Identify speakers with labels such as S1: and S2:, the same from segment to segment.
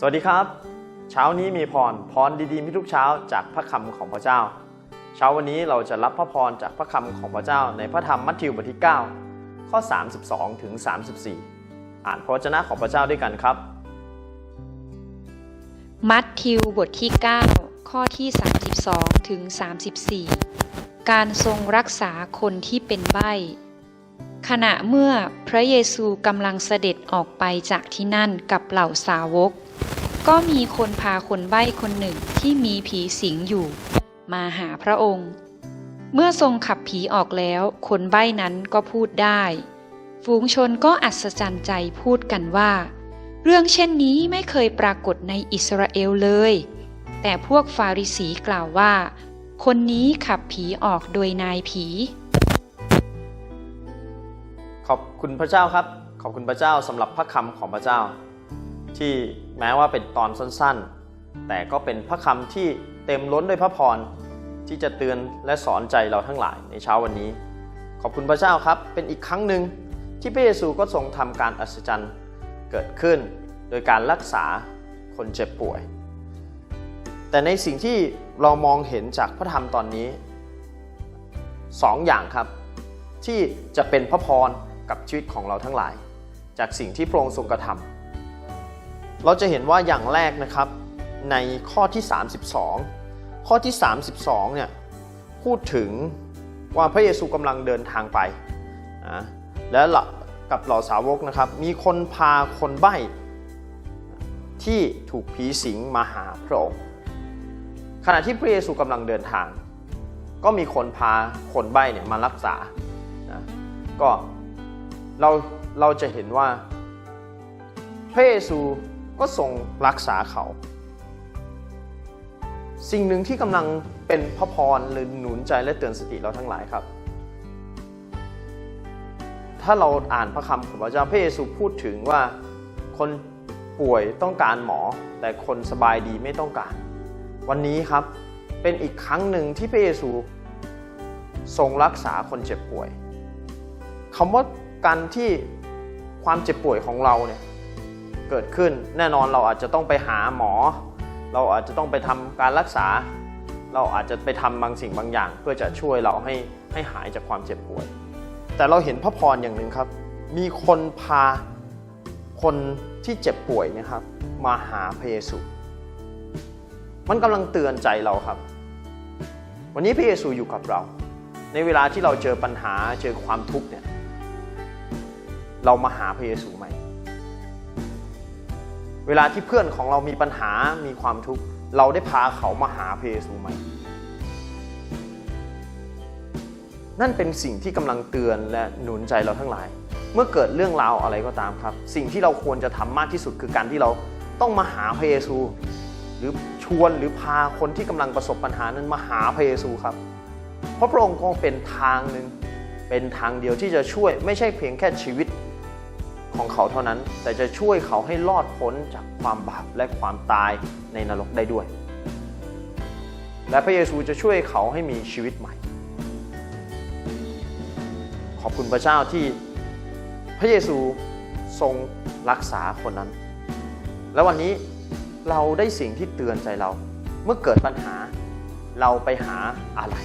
S1: สวัสดีครับ เช้านี้มีพรพรดีๆมีทุกเช้าจากพระคำของพระเจ้า เช้าวันนี้เราจะรับพระพรจากพระคำของพระเจ้าในพระธรรมมัทธิวบทที่ 9 ข้อ 32ถึง34 อ่านพระวจนะของพระเจ้าด้วยกันครับ
S2: มัทธิวบทที่ 9 ข้อที่ 32ถึง34 การทรงรักษาคนที่เป็นใบ้ขณะเมื่อพระเยซูกำลังเสด็จออกไปจากที่นั่นกับเหล่าสาวก ก็มีคนพาคนใบ้คนหนึ่งที่มีผีสิงอยู่ มาหาพระองค์ เมื่อทรงขับผีออกแล้ว คนใบ้นั้นก็พูดได้ ฝูงชนก็อัศจรรย์ใจพูดกันว่า เรื่องเช่นนี้ไม่เคยปรากฏในอิสราเอลเลย แต่พวกฟาริสีกล่าวว่า คนนี้ขับผีออกโดยนายผี
S1: ขอบคุณพระเจ้าครับ ขอบคุณพระเจ้าสำหรับพระคำของพระเจ้า ที่แม้ว่าเป็นตอนสั้นๆ แต่ก็เป็นพระคำที่เต็มล้นด้วยพระพรที่จะเตือนและสอนใจเราทั้งหลายในเช้าวันนี้ ขอบคุณพระเจ้าครับ เป็นอีกครั้งหนึ่งที่พระเยซูก็ทรงทำการอัศจรรย์เกิดขึ้น โดยการรักษาคนเจ็บป่วย แต่ในสิ่งที่เรามองเห็นจากพระธรรมตอนนี้สองอย่างครับ ที่จะเป็นพระพรกับชีวิตของเราทั้งหลาย จากสิ่งที่พระองค์ทรงกระทำ เราจะเห็นว่าอย่างแรกนะครับในข้อที่ 32 ข้อที่ 32เนี่ยพูดถึงว่าพระเยซูกำลังเดินทางไปนะและกับเหล่าสาวกนะครับมีคนพาคนใบ้ที่ถูกผีสิงมาหาพระองค์ขณะที่พระเยซูกำลังเดินทาง ก็มีคนพาคนใบ้เนี่ยมารักษานะก็เราเราจะเห็นว่าพระเยซู ก็ทรงรักษาเขา สิ่งหนึ่งที่กำลังเป็นพระพรหรือหนุนใจและเตือนสติเราทั้งหลายครับ ถ้าเราอ่านพระคำของพระเจ้าพระเยซูพูดถึงว่าคนป่วยต้องการหมอ แต่คนสบายดีไม่ต้องการ วันนี้ครับเป็นอีกครั้งหนึ่งที่พระเยซูทรงรักษาคนเจ็บป่วยคำว่าการที่ความเจ็บป่วยของเราเนี่ย เกิดขึ้น แน่นอนเราอาจจะต้องไปหาหมอ เราอาจจะต้องไปทำการรักษา เราอาจจะไปทำบางสิ่งบางอย่าง เพื่อจะช่วยเราให้ให้หายจากความเจ็บป่วย แต่เราเห็นพระพรอย่างหนึ่งครับ มีคนพาคนที่เจ็บป่วยนะครับ มาหาพระเยซู มันกำลังเตือนใจเราครับ วันนี้พระเยซูอยู่กับเรา ในเวลาที่เราเจอปัญหาเจอความทุกข์เนี่ยเรามาหาพระเยซูไหม เวลาที่เพื่อนของเรามีปัญหา มีความทุกข์ เราได้พาเขามาหาพระเยซูไหม นั่นเป็นสิ่งที่กำลังเตือนและหนุนใจเราทั้งหลาย เมื่อเกิดเรื่องราวอะไรก็ตามครับ สิ่งที่เราควรจะทำมากที่สุดคือการที่เราต้องมาหาพระเยซู หรือชวนหรือพาคนที่กำลังประสบปัญหานั้นมาหาพระเยซูครับ เพราะพระองค์คงเป็นทางหนึ่งเป็นทางเดียวที่จะช่วยไม่ใช่เพียงแค่ชีวิต ของเขาเท่านั้น แต่จะช่วยเขาให้รอดพ้นจากความบาปและความตายในนรกได้ด้วย และพระเยซูจะช่วยเขาให้มีชีวิตใหม่ ขอบคุณพระเจ้าที่พระเยซูทรงรักษาคนนั้น และวันนี้เราได้สิ่งที่เตือนใจเรา เมื่อเกิดปัญหาเราไปหาอะไร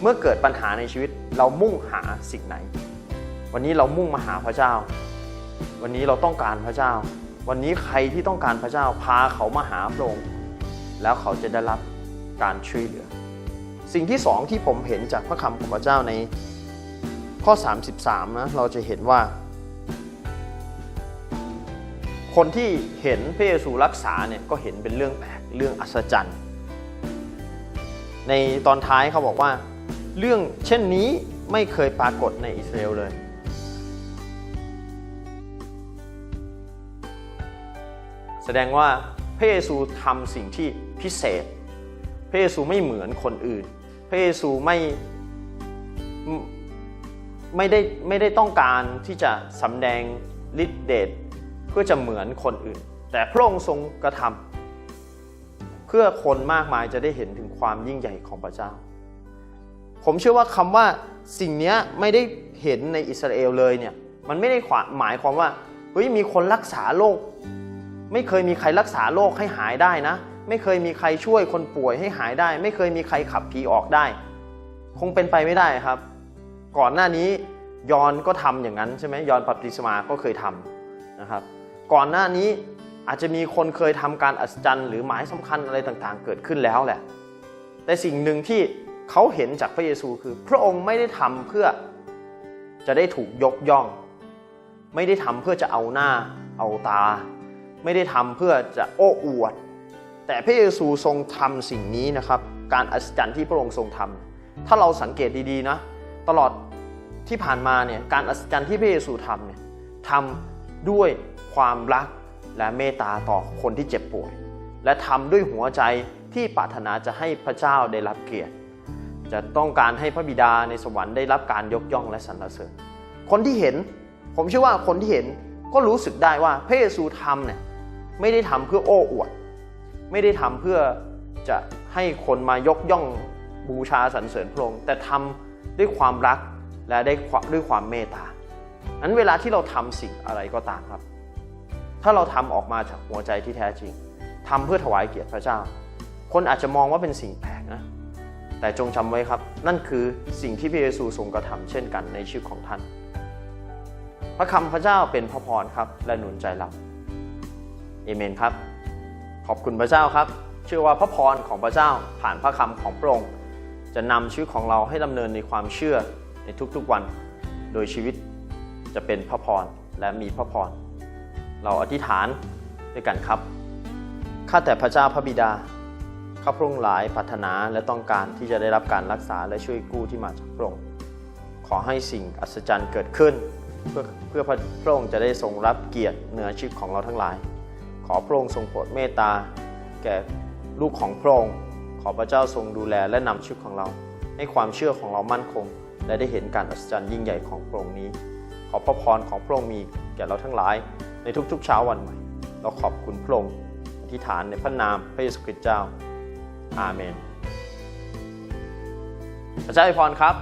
S1: เมื่อเกิดปัญหาในชีวิตเรามุ่งหาสิ่งไหน วันนี้เรามุ่งมาหาพระเจ้า วันนี้เราต้องการพระเจ้า วันนี้ใครที่ต้องการพระเจ้าพาเขามาหาพระองค์แล้วเขาจะได้รับการช่วยเหลือ สิ่งที่สองที่ผมเห็นจากพระคำของพระเจ้าในข้อ 33 นะ เราจะเห็นว่า คนที่เห็นพระเยซูรักษาเนี่ยก็เห็นเป็นเรื่องแปลกเรื่องอัศจรรย์ ในตอนท้ายเขาบอกว่า เรื่องเช่นนี้ไม่เคยปรากฏในอิสราเอลเลย แสดงว่าพระเยซูทำสิ่งที่พิเศษ พระเยซูไม่เหมือนคนอื่น พระเยซูไม่ไม่ได้ไม่ได้ต้องการที่จะสำแดงฤทธิเดชเพื่อจะเหมือนคนอื่น แต่พระองค์ทรงกระทำเพื่อคนมากมายจะได้เห็นถึงความยิ่งใหญ่ของพระเจ้า ผมเชื่อว่าคำว่าสิ่งนี้ไม่ได้เห็นในอิสราเอลเลยเนี่ยมันไม่ได้หมายความว่าเฮ้ยมีคนรักษาโรค ไม่เคยมีใครรักษาโรคให้หายได้นะ ไม่เคยมีใครช่วยคนป่วยให้หายได้ ไม่เคยมีใครขับผีออกได้ คงเป็นไปไม่ได้ครับ ก่อนหน้านี้ยอนก็ทำอย่างนั้นใช่ไหมยอนปัตติสมาก็เคยทำนะครับ ก่อนหน้านี้อาจจะมีคนเคยทำการอัศจรรย์หรือหมายสำคัญอะไรต่างๆ เกิดขึ้นแล้วแหละ แต่สิ่งหนึ่งที่เขาเห็นจากพระเยซูคือ พระองค์ไม่ได้ทำเพื่อจะได้ถูกยกย่อง ไม่ได้ทำเพื่อจะเอาหน้าเอาตา ไม่ได้ทำเพื่อจะโอ้อวด แต่พระเยซูทรงทำสิ่งนี้นะครับ การอัศจรรย์ที่พระองค์ทรงทำถ้าเราสังเกตดีๆนะตลอดที่ผ่านมาเนี่ยการอัศจรรย์ที่พระเยซูทำเนี่ยทำด้วยความรักและเมตตาต่อคนที่เจ็บป่วย และทำด้วยหัวใจที่ปรารถนาจะให้พระเจ้าได้รับเกียรติ จะต้องการให้พระบิดาในสวรรค์ได้รับการยกย่องและสรรเสริญ คนที่เห็น ผมเชื่อว่าคนที่เห็นก็รู้สึกได้ว่าพระเยซูทำเนี่ย ไม่ได้ทำเพื่อโอ้อวด ไม่ได้ทำเพื่อจะให้คนมายกย่องบูชาสรรเสริญพระองค์แต่ทำด้วยความรักและได้ด้วยความเมตตานั้นเวลาที่เราทำสิ่งอะไรก็ตามครับ ถ้าเราทำออกมาจากหัวใจที่แท้จริงทำเพื่อถวายเกียรติพระเจ้า คนอาจจะมองว่าเป็นสิ่งแปลกนะแต่จงจำไว้ครับ นั่นคือสิ่งที่พระเยซูทรงกระทำเช่นกันในชีวิตของท่าน พระคำพระเจ้าเป็นพระพรครับ และหนุนใจเรา เอเมนครับ ขอบคุณพระเจ้าครับ เชื่อว่าพระพรของพระเจ้าผ่านพระคำของพระองค์จะนำชีวิตของเราให้ดำเนินในความเชื่อในทุกๆวัน โดยชีวิตจะเป็นพระพรและมีพระพร เราอธิษฐานด้วยกันครับ ข้าแต่พระเจ้าพระบิดา ข้าพระองค์หลายปรารถนาและต้องการที่จะได้รับการรักษาและช่วยกู้ที่มาจากพระองค์ ขอให้สิ่งอัศจรรย์เกิดขึ้น เพื่อเพื่อพระองค์จะได้ทรงรับเกียรติเหนือชีวิตของเราทั้งหลาย ขอพระองค์ทรงโปรดเมตตา แก่ลูกของพระองค์ขอพระเจ้าทรงดูแลและนำชีวิตของเรา ให้ความเชื่อของเรามั่นคง และได้เห็นการอัศจรรย์ยิ่งใหญ่ของพระองค์นี้ ขอพระพรของพระองค์มีแก่เราทั้งหลาย ในทุกๆเช้าวันใหม่ เราขอบคุณพระองค์อธิษฐานในพระนามพระเยซูคริสต์เจ้า อาเมนพระเจ้าอวยพรครับ